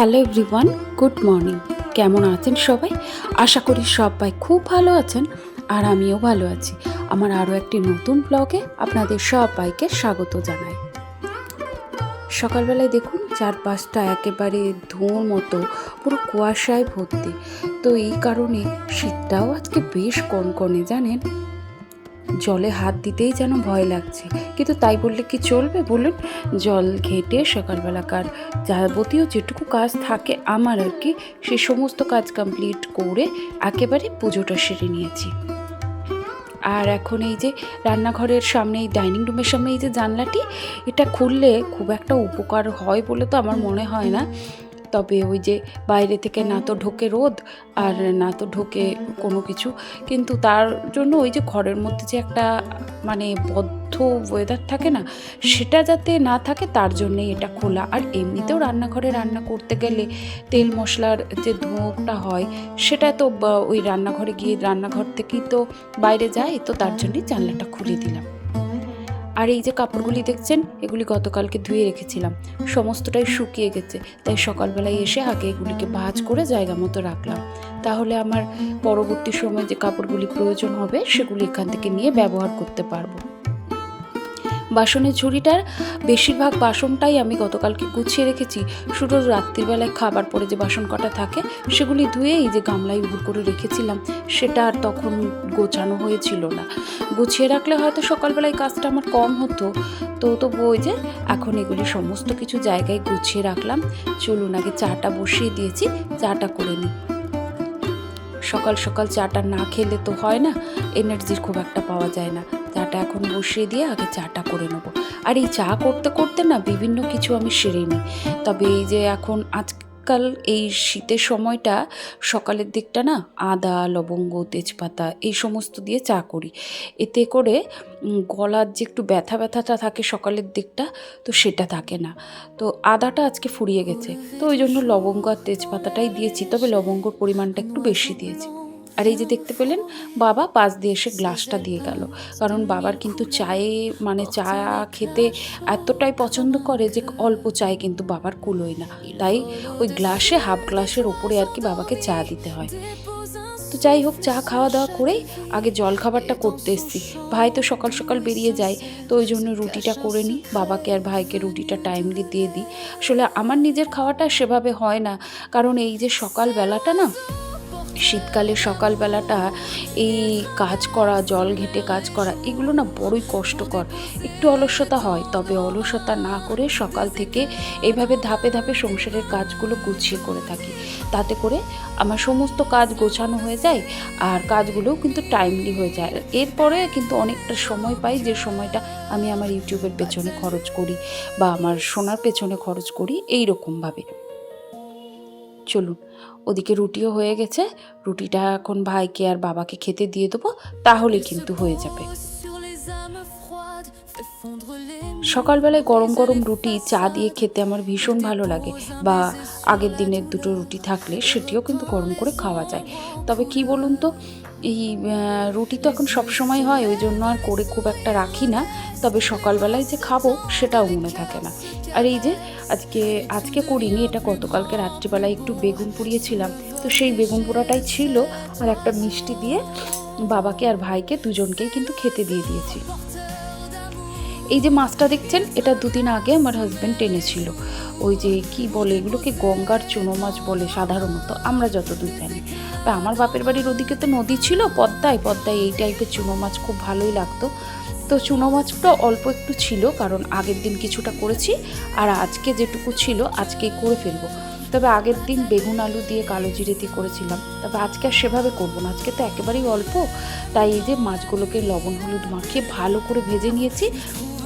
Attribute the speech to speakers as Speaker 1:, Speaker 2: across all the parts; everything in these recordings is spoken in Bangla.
Speaker 1: হ্যালো এভরিওয়ান গুড মর্নিং কেমন আছেন সবাই? আশা করি সবাই খুব ভালো আছেন আর আমিও ভালো আছি। আমার আরও একটি নতুন ব্লগে আপনাদের সবাইকে স্বাগত জানাই। সকালবেলায় দেখুন, চারপাশটা একেবারে ধোঁয়ার মতো, পুরো কুয়াশায় ভর্তি। তো এই কারণে শীতটাও আজকে বেশ কনকনে, জানেন? জলে হাত দিতেই যেন ভয় লাগছে। কিন্তু তাই বললে কি চলবে বলুন? জল ঘেটে সকালবেলাকার যাবতীয় যেটুকু কাজ থাকে আমার আর কি, সে সমস্ত কাজ কমপ্লিট করে একেবারে পুজোটা সেরে নিয়েছি। আর এখন এই যে রান্নাঘরের সামনে এই ডাইনিং রুমের সামনে এই যে জানলাটি, এটা খুললে খুব একটা উপকার হয় বলে তো আমার মনে হয় না। তবে ওই যে বাইরে থেকে না তো ঢোকে রোদ আর না তো ঢোকে কোনো কিছু। কিন্তু তার জন্য ওই যে ঘরের মধ্যে যে একটা মানে বদ্ধ ওয়েদার থাকে না সেটা যাতে না থাকে তার জন্যেই এটা খোলা। আর এমনিতেও রান্নাঘরে রান্না করতে গেলে তেল মশলার যে ধোঁয়াটা হয় সেটা তো ওই রান্নাঘরে গিয়ে রান্নাঘর থেকেই তো বাইরে যায় তো তার জন্যই জানলাটা খুলে দিলাম। আর এই যে কাপড়গুলি দেখছেন, এগুলি গতকালকে ধুয়ে রেখেছিলাম। সমস্তটাই শুকিয়ে গেছে, তাই সকালবেলায় এসে আগে এগুলিকে ভাজ করে জায়গা মতো রাখলাম। তাহলে আমার পরবর্তী সময় যে কাপড়গুলি প্রয়োজন হবে, সেগুলি এখান থেকে নিয়ে ব্যবহার করতে পারব। বাসনের ঝুড়িটার বেশিরভাগ বাসনটাই আমি গতকালকে গুছিয়ে রেখেছি। শুধু রাত্রিবেলায় খাবার পরে যে বাসন কটা থাকে, সেগুলি ধুয়ে এই যে গামলায় উবুর করে রেখেছিলাম, সেটা আর তখন গোছানো হয়েছিল না। গুছিয়ে রাখলে হয়তো সকালবেলায় কাজটা আমার কম হতো। তো তবু ওই যে এখন এগুলি সমস্ত কিছু জায়গায় গুছিয়ে রাখলাম। চলুন আগে চাটা বসিয়ে দিয়েছি, চাটা করে নিই। সকাল সকাল চাটা না খেলে তো হয় না, এনার্জির খুব একটা পাওয়া যায় না। চাটা এখন বসিয়ে দিয়ে আগে চাটা করে নেব। আর এই চা করতে করতে না বিভিন্ন কিছু আমি সেরে নিই। তবে এই যে এখন আজ আজকাল এই শীতের সময়টা সকালের দিকটা না আদা, লবঙ্গ, তেজপাতা এই সমস্ত দিয়ে চা করি। এতে করে গলার যে একটু ব্যথা ব্যথাটা থাকে সকালের দিকটা, তো সেটা থাকে না। তো আদাটা আজকে ফুরিয়ে গেছে। তো ওই জন্য লবঙ্গ আর তেজপাতাটাই দিয়েছি, তবে লবঙ্গর পরিমাণটা একটু বেশি দিয়েছি। আর এই যে দেখতে পেলেন, বাবা পাশ দিয়ে এসে গ্লাসটা দিয়ে গেল। কারণ বাবার কিন্তু চায়ে মানে চা খেতে এতটাই পছন্দ করে যে অল্প চায় কিন্তু বাবার কুলোয় না। তাই ওই গ্লাসে, হাফ গ্লাসের ওপরে আর কি বাবাকে চা দিতে হয়। তো যাই হোক, চা খাওয়া দাওয়া করেই আগে জল খাবারটা করতে এসছি। ভাই তো সকাল সকাল বেরিয়ে যায়, তো ওই জন্য রুটিটা করে নিই। বাবাকে আর ভাইকে রুটিটা টাইমলি দিয়ে দিই। আসলে আমার নিজের খাওয়াটা সেভাবে হয় না। কারণ এই যে সকালবেলাটা না শীতকালে সকালবেলাটা এই কাজ করা, জল ঘেটে কাজ করা, এগুলো না বড়ই কষ্টকর। একটু অলসতা হয়, তবে অলসতা না করে সকাল থেকে এইভাবে ধাপে ধাপে সংসারের কাজগুলো গুছিয়ে করে থাকি। তাতে করে আমার সমস্ত কাজ গোছানো হয়ে যায় আর কাজগুলোও কিন্তু টাইমলি হয়ে যায়। এরপরে কিন্তু অনেকটা সময় পাই যে সময়টা আমি আমার ইউটিউবের পেছনে খরচ করি বা আমার সোনার পেছনে খরচ করি এই রকমভাবে চলুন। ওদিকে রুটিও হয়ে গেছে। রুটিটা এখন ভাইকে আর বাবাকে খেতে দিয়ে দেবো তাহলে কিন্তু হয়ে যাবে। সকালবেলায় গরম গরম রুটি, চা দিয়ে খেতে আমার ভীষণ ভালো লাগে বা আগের দিনের দুটো রুটি থাকলে সেটিও কিন্তু গরম করে খাওয়া যায়। তবে কি বলুন তো এই রুটি তো এখন সব সময় হয়, ওই জন্য আর করে খুব একটা রাখি না। তবে সকালবেলায় যে খাব, সেটাও মনে থাকে না। আর এই যে আজকে আজকে করিনি, এটা গতকালকে রাত্রিবেলায় একটু বেগুন পুড়িয়েছিলাম। তো সেই বেগুন পোড়াটাই ছিল, আর একটা মিষ্টি দিয়ে বাবাকে আর ভাইকে দুজনকেই কিন্তু খেতে দিয়ে দিয়েছি। এই যে মাছটা দেখছেন, এটা দুদিন আগে আমার হাজব্যান্ড টেনেছিল। ওই যে কি বলে, এগুলোকে গঙ্গার চুনো মাছ বলে সাধারণত আমরা যতদূর জানি। আমার বাপের বাড়ির ওদিকে তো নদী ছিল, পদ্মায় পদ্মায় এই টাইপের চুনো মাছ খুব ভালোই লাগতো। তো চুনো মাছটা অল্প একটু ছিল, কারণ আগের দিন কিছুটা করেছি, আর আজকে যেটুকু ছিল আজকেই করে ফেলব। তবে আগের দিন বেগুন আলু দিয়ে কালো জিরে দিয়ে করেছিলাম। তবে আজকে আর সেভাবে করব না, আজকে তো একেবারেই অল্প। তাই এই যে মাছগুলোকে লবণ হলুদ মাখিয়ে ভালো করে ভেজে নিয়েছি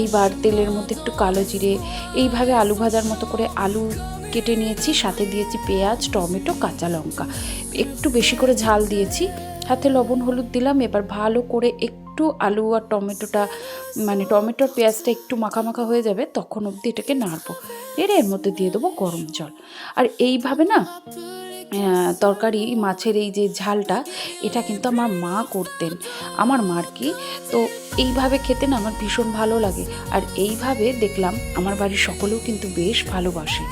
Speaker 1: এইবার তেলের মধ্যে একটু কালো জিরে, এইভাবে আলু ভাজার মতো করে আলু কেটে নিয়েছি, সাথে দিয়েছি পেঁয়াজ, টমেটো, কাঁচা লঙ্কা। একটু বেশি করে ঝাল দিয়েছি, হাতে লবণ হলুদ দিলাম, এবার ভালো করে একটু আলু আর টমেটোটা মানে টমেটোর পেঁয়াজটা একটু মাখা মাখা হয়ে যাবে, তখন অবধি এটাকে নাড়বো। এর এর মধ্যে দিয়ে দেবো গরম জল। আর এইভাবে না তরকারি, মাছের এই যে ঝালটা, এটা কিন্তু আমার মা করতেন। আমার মার কি? তো এইভাবে খেতে না আমার ভীষণ ভালো লাগে। আর এইভাবে দেখলাম আমার বাড়ির সকলেও কিন্তু বেশ ভালোবাসে।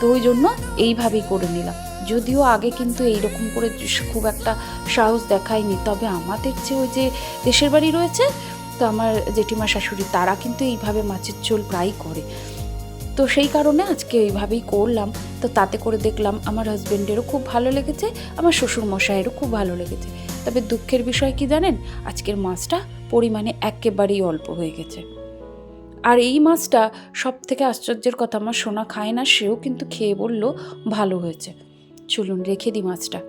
Speaker 1: তো ওই জন্য এইভাবেই করে নিলাম। যদিও আগে কিন্তু এইরকম করে খুব একটা সাহস দেখায়নি, তবে আমাদের যে ওই যে দেশের বাড়ি রয়েছে, তো আমার জেঠিমা শাশুড়ি তারা কিন্তু এইভাবে মাছের ঝোল প্রায়ই করে। তো সেই কারণে আজকে এইভাবেই করলাম। তো তাতে করে দেখলাম আমার হাজব্যান্ডেরও খুব ভালো লেগেছে, আমার শ্বশুর মশাইয়েরও খুব ভালো লেগেছে। তবে দুঃখের বিষয় কি জানেন? আজকের মাছটা পরিমাণে একেবারেই অল্প হয়ে গেছে। আর এই মাছটা সব থেকে আশ্চর্যের কথা, আমার সোনা খায় না, সেও কিন্তু খেয়ে বলল ভালো হয়েছে। চলুন রেখে দিই মাছটা।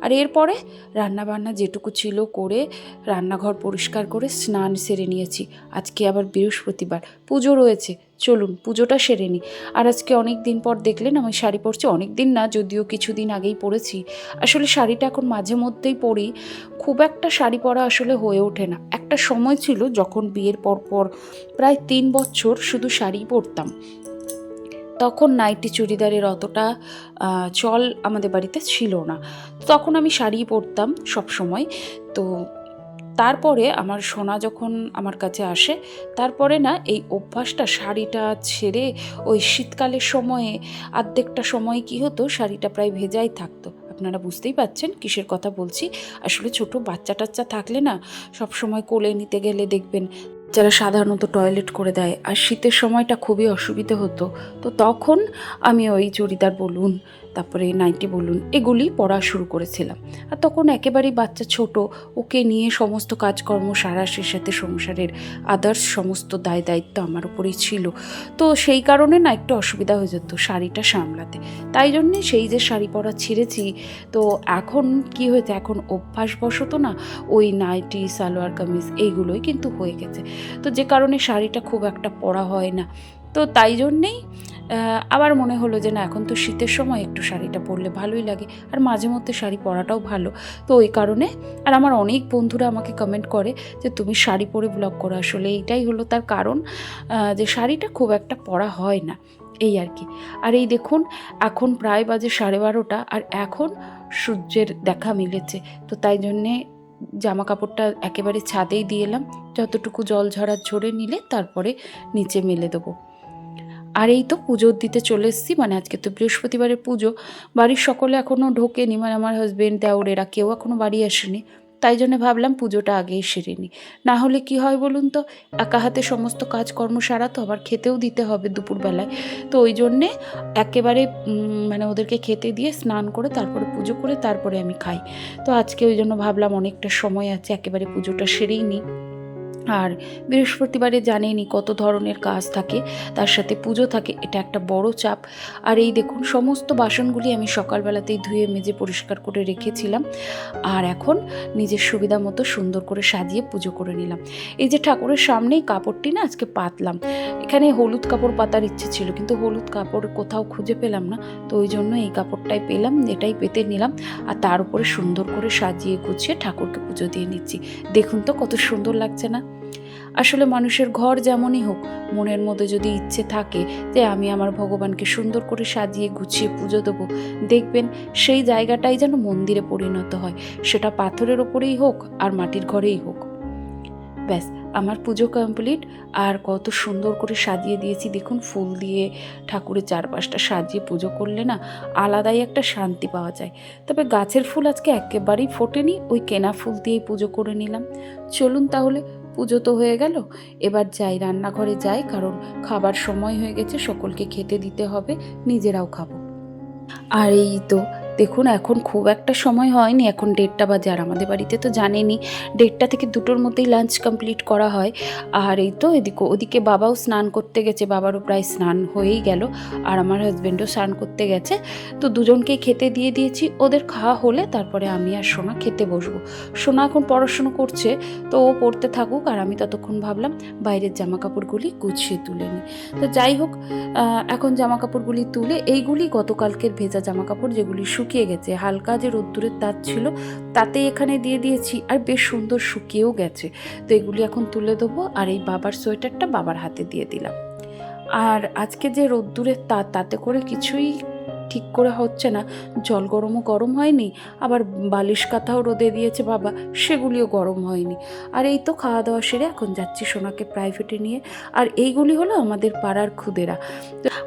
Speaker 1: আর এরপরে রান্নাবান্না যেটুকু ছিল করে রান্নাঘর পরিষ্কার করে স্নান সেরে নিয়েছি। আজকে আবার বৃহস্পতিবার, পুজো রয়েছে। চলুন, পুজোটা সেরে নিই আর আজকে অনেক দিন পর দেখলেন, আমি শাড়ি পরছি। অনেক দিন না, যদিও কিছুদিন আগেই পরেছি। আসলে শাড়িটা এখন মাঝে মধ্যেই পরি। খুব একটা শাড়ি পরা আসলে হয়ে ওঠে না। একটা সময় ছিল যখন বিয়ের পর পর প্রায় তিন বছর শুধু শাড়ি পরতাম। তখন নাইটি চুড়িদারের অতটা চল আমাদের বাড়িতে ছিল না। তখন আমি শাড়ি পরতাম সব সময় তো তারপরে আমার সোনা যখন আমার কাছে আসে, তারপরে না এই অভ্যাসটা শাড়িটা ছেড়ে ওই শীতকালের সময়ে, আর্ধেকটা সময় কি হতো, শাড়িটা প্রায় ভেজাই থাকতো। আপনারা বুঝতেই পাচ্ছেন কিসের কথা বলছি। আসলে ছোট বাচ্চা টাচ্চা থাকলে না সব সময় কোলে নিতে গেলে দেখবেন যারা সাধারণত টয়লেট করে দেয় আর শীতের সময়টা খুবই অসুবিধে হতো। তো তখন আমি ওই চুড়িদার বলুন তারপরে নাইটি বলুন, এগুলি পড়া শুরু করেছিলাম। আর তখন একেবারেই বাচ্চা ছোট, ওকে নিয়ে সমস্ত কাজকর্ম, সারা সে সাথে সংসারের আদার্স সমস্ত দায় দায়িত্ব আমার উপরেই ছিল। তো সেই কারণে না একটু অসুবিধা হয়ে যেত শাড়িটা সামলাতে। তাই জন্যে সেই যে শাড়ি পরা ছিঁড়েছি, তো এখন কি হয়েছে? এখন অভ্যাসবশত না ওই নাইটি, সালোয়ার, কামিজ এইগুলোই কিন্তু হয়ে গেছে। তো যে কারণে শাড়িটা খুব একটা পরা হয় না। তো তাই জন্যেই আবার মনে হলো যে না, এখন তো শীতের সময় একটু শাড়িটা পরলে ভালোই লাগে। আর মাঝে মধ্যে শাড়ি পরাটাও ভালো। তো ওই কারণে, আর আমার অনেক বন্ধুরা আমাকে কমেন্ট করে যে, তুমি শাড়ি পরে ব্লগ করো। আসলে এইটাই হলো তার কারণ যে শাড়িটা খুব একটা পরা হয় না। এই আর কি। আর এই দেখুন, এখন প্রায় বাজে সাড়ে বারোটা, আর এখন সূর্যের দেখা মিলেছে। তো তাই জন্যে জামা কাপড়টা একেবারে ছাদেই দিয়ে এলাম। যতটুকু জল ঝরা ঝরে নিলে তারপরে নিচে মেলে দেবো। আর এই তো পুজো দিতে চলে এসেছি মানে আজকে তো বৃহস্পতিবারের পুজো। বাড়ির সকলে এখনও ঢোকেনি মানে আমার হাজবেন্ড দেওর, এরা কেউ এখনও বাড়ি আসেনি। তাই জন্য ভাবলাম পুজোটা আগেই সেরে নিই। না হলে কি হয় বলুন তো, একা হাতে সমস্ত কাজকর্ম সারা তো আবার খেতেও দিতে হবে দুপুরবেলায়। তো ওই জন্যে একেবারে মানে ওদেরকে খেতে দিয়ে স্নান করে তারপরে পুজো করে তারপরে আমি খাই। তো আজকে ওই জন্য ভাবলাম অনেকটা সময় আছে, একেবারে পুজোটা সেরেই নিই। আর বৃহস্পতিবারে জানেনই কত ধরনের কাজ থাকে, তার সাথে পুজো থাকে, এটা একটা বড় চাপ। আর এই দেখুন, সমস্ত বাসনগুলি আমি সকালবেলাতেই ধুয়ে, মেজে, পরিষ্কার করে রেখেছিলাম। আর এখন নিজের সুবিধা মতো সুন্দর করে সাজিয়ে পুজো করে নিলাম। এই যে ঠাকুরের সামনেই কাপড়টি না, আজকে পাতলাম। এখানে হলুদ কাপড় পাতার ইচ্ছে ছিল, কিন্তু হলুদ কাপড় কোথাও খুঁজে পেলাম না। তো ওই জন্য এই কাপড়টাই পেলাম, এটাই পেতে নিলাম। আর তার উপরে সুন্দর করে সাজিয়ে গুছিয়ে ঠাকুরকে পুজো দিয়ে নিচ্ছি। দেখুন তো কত সুন্দর লাগছে না? আসলে মানুষের ঘর যেমনই হোক, মনের মধ্যে যদি ইচ্ছে থাকে যে আমি আমার ভগবানকে সুন্দর করে সাজিয়ে গুছিয়ে পুজো দেবো, দেখবেন সেই জায়গাটাই যেন মন্দিরে পরিণত হয়। সেটা পাথরের ওপরেই হোক আর মাটির ঘরেই হোক। ব্যাস, আমার পুজো কমপ্লিট আর কত সুন্দর করে সাজিয়ে দিয়েছি। দেখুন, ফুল দিয়ে ঠাকুরের চারপাশটা সাজিয়ে পুজো করলে না আলাদাই একটা শান্তি পাওয়া যায়। তবে গাছের ফুল আজকে একেবারেই ফোটেনি, ওই কেনা ফুল দিয়েই পুজো করে নিলাম। চলুন তাহলে পুজো তো হয়ে গেল। এবার যাই রান্নাঘরে যাই, কারণ খাবার সময় হয়ে গেছে, সকলকে খেতে দিতে হবে, নিজেরাও খাব। আর এই তো দেখুন, এখন খুব একটা সময় হয়নি, এখন দেড়টা বাজে আর আমাদের বাড়িতে তো জানেনই, দেড়টা থেকে দুটোর মধ্যেই লাঞ্চ কমপ্লিট করা হয়। আর এই তো এদিকে, ওদিকে বাবাও স্নান করতে গেছে, বাবারও প্রায় স্নান হয়েই গেল, আর আমার হাজব্যান্ডও স্নান করতে গেছে। তো দুজনকেই খেতে দিয়ে দিয়েছি, ওদের খাওয়া হলে তারপরে আমি আর সোনা খেতে বসবো। সোনা এখন পড়াশুনো করছে, তো ও পড়তে থাকুক, আর আমি ততক্ষণ ভাবলাম বাইরের জামা কাপড়গুলি গুছিয়ে তুলে নিই। তো যাই হোক এখন জামা কাপড়গুলি তুলে, এইগুলি গতকালকের ভেজা জামা কাপড় যেগুলি শুকিয়ে গেছে, হালকা যে রোদ্দুরের তাপ ছিল তাতে এখানে দিয়ে দিয়েছি, আর বেশ সুন্দর শুকিয়েও গেছে। তো এগুলি এখন তুলে দেবো আর এই বাবার সোয়েটারটা বাবার হাতে দিয়ে দিলাম। আর আজকে যে রোদ্দুরের তাত তাতে করে কিছুই ঠিক করে হচ্ছে না। জল গরমও গরম হয়নি, আবার বালিশ কাঁথাও রোদে দিয়েছে বাবা, সেগুলিও গরম হয়নি। আর এই তো খাওয়া দাওয়া সেরে এখন যাচ্ছি সোনাকে প্রাইভেটে নিয়ে। আর এইগুলি হলো আমাদের পাড়ার খুদেরা।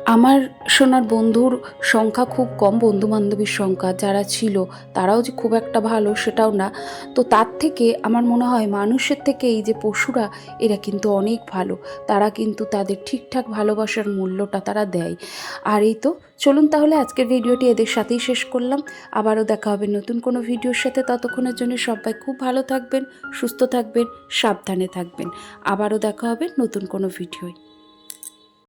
Speaker 1: আমার সোনার বন্ধুর সংখ্যা খুব কম বন্ধু বান্ধবীর সংখ্যা, যারা ছিল তারাও যে খুব একটা ভালো সেটাও না। তো তার থেকে আমার মনে হয় মানুষের থেকে এই যে পশুরা, এরা কিন্তু অনেক ভালো। তারা কিন্তু তাদের ঠিকঠাক ভালোবাসার মূল্যটা তারা দেয়। আর এই তো, চলুন তাহলে আজকের ভিডিওটি এদের সাথেই শেষ করলাম। আবারও দেখা হবে নতুন কোনো ভিডিওর সাথে। ততক্ষণের জন্য সবাই খুব ভালো থাকবেন, সুস্থ থাকবেন, সাবধানে থাকবেন। আবারও দেখা হবে নতুন কোনো ভিডিওয়।